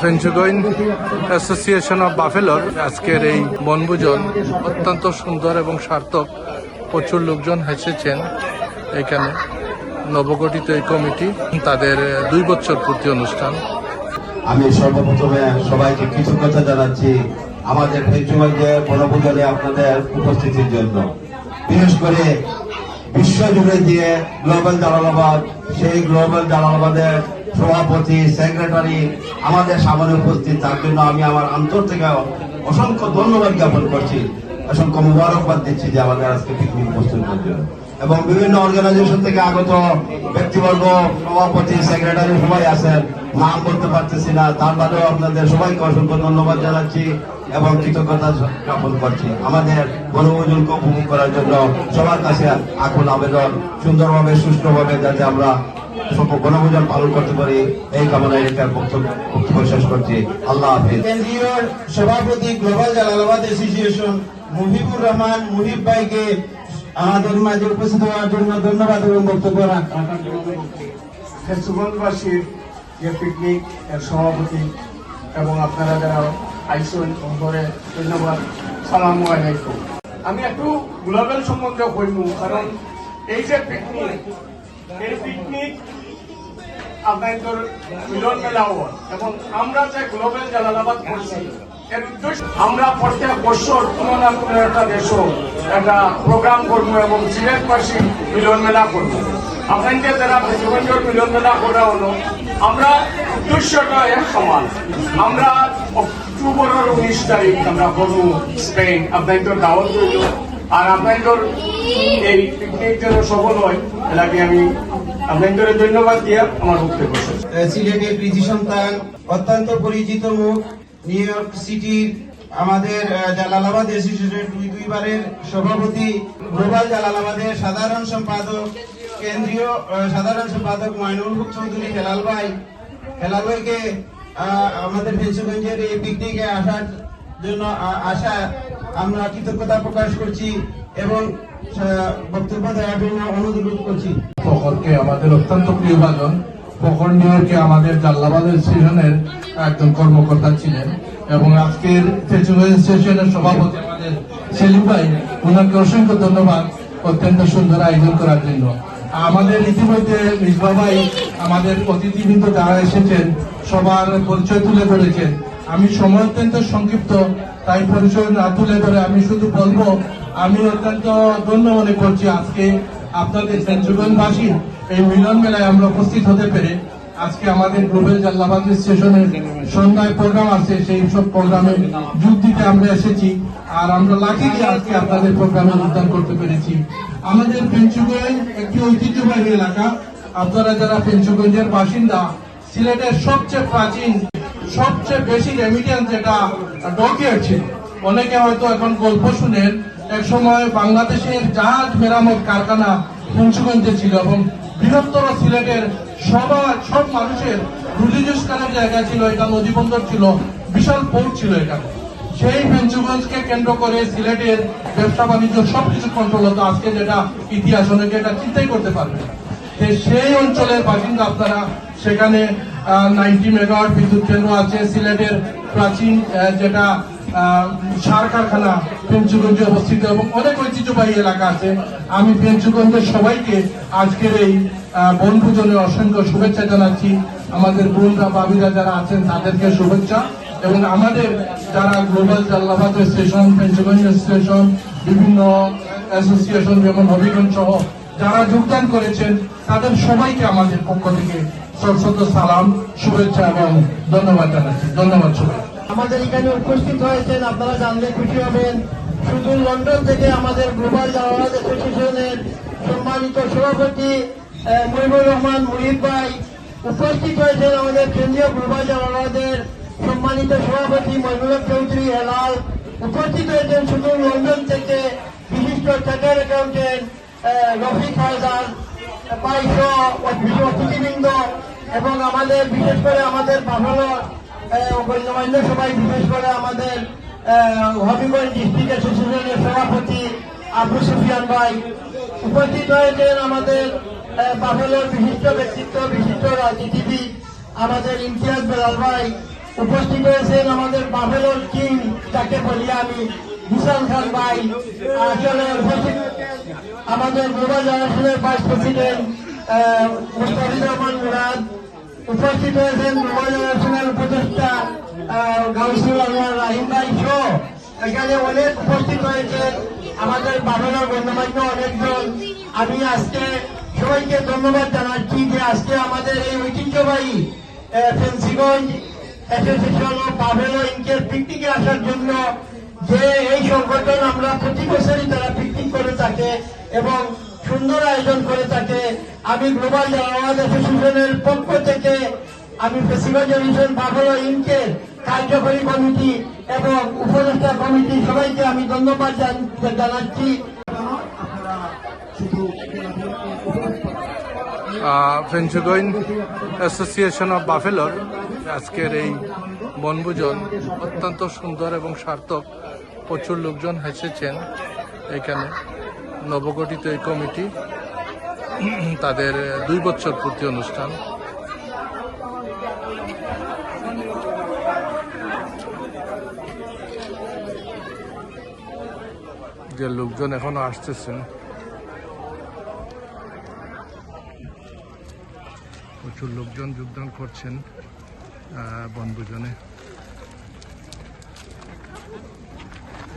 ফ্রেঞ্চগোইন association of বাফেলোর আজকের এই বনভোজন অত্যন্ত সুন্দর এবং সার্থক। প্রচুর লোকজন হেসেছেন এখানে। নবগঠিত এই কমিটি তাদের দুই বছর পূর্তি অনুষ্ঠান। আমি সর্বপ্রথমে সবাইকে কৃতজ্ঞতা জানাচ্ছি আমাদের ফেঞ্চুগঞ্জে বনভোজনে আপনাদের উপস্থিতির জন্য। বিশেষ করে বিশ্বজুড়ে দিয়ে গ্লোবাল জালালাবাদ, সেই গ্লোবাল জালালাবাদের সভাপতি, সেক্রেটারি আমাদের সামনে উপস্থিত। তার জন্য আমি আমার আন্তর থেকে অসংখ্য ধন্যবাদ জ্ঞাপন করছি। অসংখ্য মুবারকবাদ দিচ্ছি যে আমাদের আজকে পিকনিক উপস্থিত জন্য। এবং বিভিন্ন অর্গানাইজেশন থেকে আগত ব্যক্তিবর্গ, সভাপতি সেক্রেটারি সবাই আছেন। নাম বলতে পারতেছি না। তার বাদেও আপনাদের সবাইকে অসংখ্য ধন্যবাদ জানাচ্ছি এবং কৃতজ্ঞতা জ্ঞাপন করছি। আমাদের বনভোজনকে উপভোগ করার জন্য সবার কাছে এখন আবেদন, সুন্দরভাবে, সুষ্ঠুভাবে যাতে আমরা বনভোজন পালন করতে পারি, এই কামনায় বক্তব্য বক্তব্য শেষ করছি। আল্লাহ হাফিজ। কেন্দ্রীয় সভাপতি গ্লোবাল জালালাবাদ অ্যাসোসিয়েশন মুহিবুর রহমান, মুহিব ভাইকে আমাদের মাঝে উপস্থিত হওয়ার জন্য ধন্যবাদ এবং বক্তব্য রাখার জন্য ফেস্টিভ্যালবাসীর যে পিকনিক এর সভাপতি এবং আপনারা যারা আইসন করে ধন্যবাদ। সালাম আলাইকুম। আমি একটু গ্লোবাল সম্বন্ধে কইব কারণ এই যে পিকনিক এই পিকনিক আপনাদের মিলন মেলা এবং আমরা যে গ্লোবাল জালালাবাদ করছি আমরা প্রত্যেক বছর কোনো না কোনো একটা দেশ একটা প্রোগ্রাম করব এবং সিলেটবাসী মিলন মেলা করব। আপনাদের যারা জীবনজোর মিলন মেলা করা হলো, আমরা উদ্দেশ্যটা এক সমান। আমরা অক্টোবরের উনিশ তারিখ আমরা করব স্পেন। আপনাদের দাওয়াত রইল। আর আপনাদের এই পিকনিক যেন সফল হয়, এলাকে আমি আপনাদের ধন্যবাদ দিয়ে আমার বক্তব্য সিলেটের কৃষি সন্তান অত্যন্ত পরিচিত মুখ। নিউ ইয়র্ক সিটির আমাদের জালালাবাদ অ্যাসোসিয়েশনের দুই দুইবারের সভাপতি। গ্লোবাল জালালাবাদের সাধারণ সম্পাদক, কেন্দ্রীয় সাধারণ সম্পাদক ময়নুল হক চৌধুরী হেলাল ভাই। হেলাল ভাইকে আমাদের ফেন্সুগঞ্জের এই পিকনিকে আসার জন্য আসা আমরা কৃতজ্ঞতা প্রকাশ করছি এবং বক্তব্য দেওয়ার জন্য অনুরোধ করছি। আমাদের অত্যন্ত প্রিয় ভাজন। নিয়োগকে আমাদের জাল্লাবাদ স্টেশনের একজন কর্মকর্তা ছিলেন এবং আজকের স্টেশনের সভাপতি আমাদের সেলিম ভাই ওনাকে অসংখ্য ধন্যবাদ, অত্যন্ত সুন্দর আয়োজন করার জন্য। আমাদের ইতিমধ্যে মিসবা ভাই আমাদের অতিথিবৃন্দ যারা এসেছেন, সবার পরিচয় তুলে ধরেছেন। আমি সময় অত্যন্ত সংক্ষিপ্ত, তাই পরিচয় না তুলে ধরে আমি শুধু বলব আমি অত্যন্ত ধন্য মনে করছি আজকে আপনাদের সেঞ্চুগঞ্জবাসী এই মিলন মেলায় আমরা উপস্থিত হতে পেরে। আজকে আমাদের গ্লোবাল জাল্লাবাদ স্টেশনের সন্ধ্যায় প্রোগ্রাম আছে, সেই সব প্রোগ্রামে যোগ দিতে আমরা এসেছি। আর আমরা লাকি যে আজকে আপনাদের প্রোগ্রামে যোগদান করতে পেরেছি। আমাদের পেঞ্চুগঞ্জ একটি ঐতিহ্যবাহী এলাকা। আপনারা যারা পেঞ্চুগঞ্জের বাসিন্দা, সিলেটের সবচেয়ে প্রাচীন, সবচেয়ে বেশি রেমিডিয়ান্স যেটা ডকিয়ার ছিল, অনেকে হয়তো এখন গল্প শুনেন এক সময় বাংলাদেশের জাহাজ মেরামত কারখানা পঞ্চগঞ্জে ছিল এবং বৃহত্তর সিলেটের সবার সব মানুষের কানের জায়গা ছিল, এটা নদীবন্দর ছিল, বিশাল পোর্ট ছিল এটা সেই পেঞ্চুগঞ্জকে কেন্দ্র করে সিলেটের ব্যবসা বাণিজ্য সবকিছু কন্ট্রোল হতো। আজকে যেটা ইতিহাস, অনেকে এটা চিন্তাই করতে পারবে না। সেই অঞ্চলের বাসিন্দা আপনারা, সেখানে নাইনটি মেগাওয়াট বিদ্যুৎ কেন্দ্র আছে, সিলেটের প্রাচীন যেটা সার কারখানা পেঞ্চুগঞ্জে অবস্থিত এবং অনেক ঐতিহ্যবাহী এলাকা আছে। আমি পেঞ্চুগঞ্জের সবাইকে আজকের এই বনভোজনে অসংখ্য শুভেচ্ছা জানাচ্ছি। আমাদের বোনরা, বাবিরা যারা আছেন, তাদেরকে শুভেচ্ছা। এবং আমাদের যারা global Jalalabad station, Penchganj station, বিভিন্ন অ্যাসোসিয়েশন যেমন হবিগঞ্জ সহ যারা যোগদান করেছেন, তাদের সবাইকে আমাদের পক্ষ থেকে সরস্বত সালাম, শুভেচ্ছা এবং ধন্যবাদ জানাচ্ছি। ধন্যবাদ শুভেচ্ছা আমাদের এখানে উপস্থিত হয়েছেন, আপনারা জানলে খুশি হবেন। শুধু লন্ডন থেকে আমাদের গ্লোবাল জাওয়াজ অ্যাসোসিয়েশনের সম্মানিত সভাপতি মুহিবুর রহমান মুহিব ভাই। উপস্থিত হয়েছেন আমাদের কেন্দ্রীয় গ্লোবাল জাওয়াজের সম্মানিত সভাপতি মইনুল চৌধুরী হেলাল। উপস্থিত হয়েছেন শুধু লন্ডন থেকে বিশিষ্ট চার্টার অ্যাকাউন্টেন্ট রফিক হায়দার পাইশ অতিথিবৃন্দ এবং আমাদের বিশেষ করে আমাদের আহ, গণ্যমান্য সবাই বিশেষ করে আমাদের হবিগঞ্জ ডিস্ট্রিক্ট অ্যাসোসিয়েশনের সভাপতি আবু সুফিয়ান ভাই। উপস্থিত হয়েছেন আমাদের বাফেলোর বিশিষ্ট ব্যক্তিত্ব বিশিষ্ট রাজনীতিবিদ আমাদের ইমতিয়াজ বেলাল ভাই। উপস্থিত হয়েছেন আমাদের বাফেলোর কিং যাকে বলি আমি। বিশাল ভাই আসলে উপস্থিত হয়েছেন আমাদের গ্লোবাল জেনারেশনের ভাইস প্রেসিডেন্ট উপস্থিত হয়েছেন গ্লোবাল জেনারেশনের উপদেষ্টা গাউসুল আল্লাহ রাহিম ভাই সহ। এখানে অনেক উপস্থিত হয়েছেন আমাদের বাবেলার গণ্যমান্য অনেকজন। আমি আজকে সবাইকে ধন্যবাদ জানাচ্ছি যে আজকে আমাদের এই ঐতিহ্যবাহী ফেন্সিগঞ্জ অ্যাসোসিয়েশন ও বাবেলো ইনকের পিকনিকে আসার জন্য যে এই সংগঠন আমরা প্রতি বছরই তারা পিকনিক করে থাকে এবং সুন্দর আয়োজন করে থাকে। আমি গ্লোবাল আওয়াজ অ্যাসোসিয়েশনের পক্ষ থেকে আমি ফেস্টিভ্যাল জেনারেশন বাবেলো ইনকের কার্যকরী কমিটি এবং উপদেষ্টা কমিটি সবাইকে আমি ধন্যবাদ জানাচ্ছি। জানাচ্ছি ফেঞ্চুগইন অ্যাসোসিয়েশন অফ বাফেলোর, আজকের এই বনভোজন অত্যন্ত সুন্দর এবং সার্থক। প্রচুর লোকজন হেসেছেন এখানে। নবগঠিত এই কমিটি তাদের দুই বছর পূর্তি অনুষ্ঠান। যে লোকজন এখনও আসতেছেন। প্রচুর লোকজন যোগদান করছেন বনভোজনে।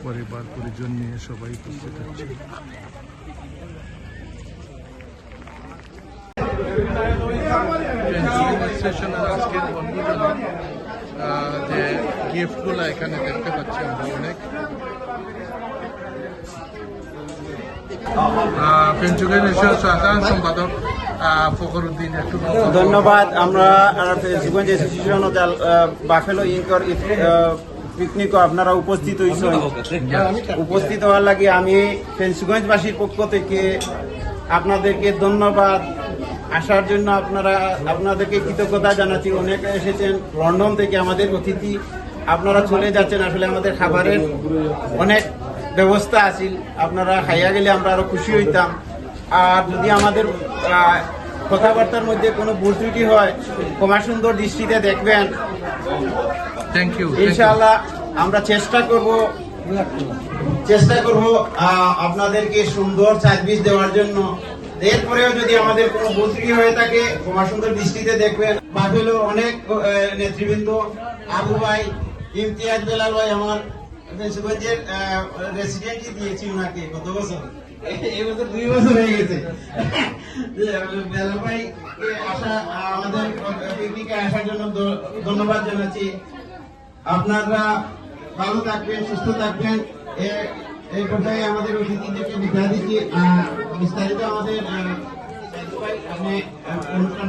পরিবার, পরিজন নিয়ে সবাই উপস্থিত হচ্ছে স্টেশনের আজকের বনভোজনে যে গিফটগুলো এখানে দেখতে পাচ্ছি আমরা অনেক। পেঞ্চুকের সম্পাদক। ধন্যবাদ, আমরা জীবন বাফেলো ইনকর পিকনিক আপনারা উপস্থিত হয়েছেন। উপস্থিত হওয়ার লাগে আমি ফেন্সগঞ্জবাসীর পক্ষ থেকে আপনাদেরকে ধন্যবাদ। আসার জন্য আপনারা, আপনাদেরকে কৃতজ্ঞতা জানাচ্ছি। অনেকে এসেছেন, লন্ডন থেকে আমাদের অতিথি। আপনারা চলে যাচ্ছেন, আসলে আমাদের খাবারের অনেক ব্যবস্থা আছিল। আপনারা খাইয়া গেলে আমরা আরও খুশি হইতাম। আর যদি আমাদের কথাবার্তার মধ্যে কোনো ভুল ত্রুটি হয় ক্ষমা সুন্দর দৃষ্টিতে দেখবেন। থ্যাংক ইউ ইনশাআল্লাহ আমরা চেষ্টা করব চেষ্টা করব আপনাদেরকে সুন্দর সার্ভিস দেওয়ার জন্য। এরপরেও যদি আমাদের কোনো বস্ত্রী হয়ে থাকে ক্ষমা সুন্দর দৃষ্টিতে দেখবেন। বাফেলো অনেক নেতৃবৃন্দ আবু ভাই ইমতিয়াজ বেলাল ভাই আমার। রেসিডেন্টই দিয়েছি ওনাকে কত বছর? এই বছর দুই বছর হয়ে গেছে। আসা আমাদের পিকনিকে আসার জন্য ধন্যবাদ জানাচ্ছি। আপনারা ভালো থাকবেন সুস্থ থাকবেন। এই পর্যায়ে আমাদের অতিথিদেরকে বিদায় দিচ্ছি। আর বিস্তারিত আমাদের আপনি অনুষ্ঠান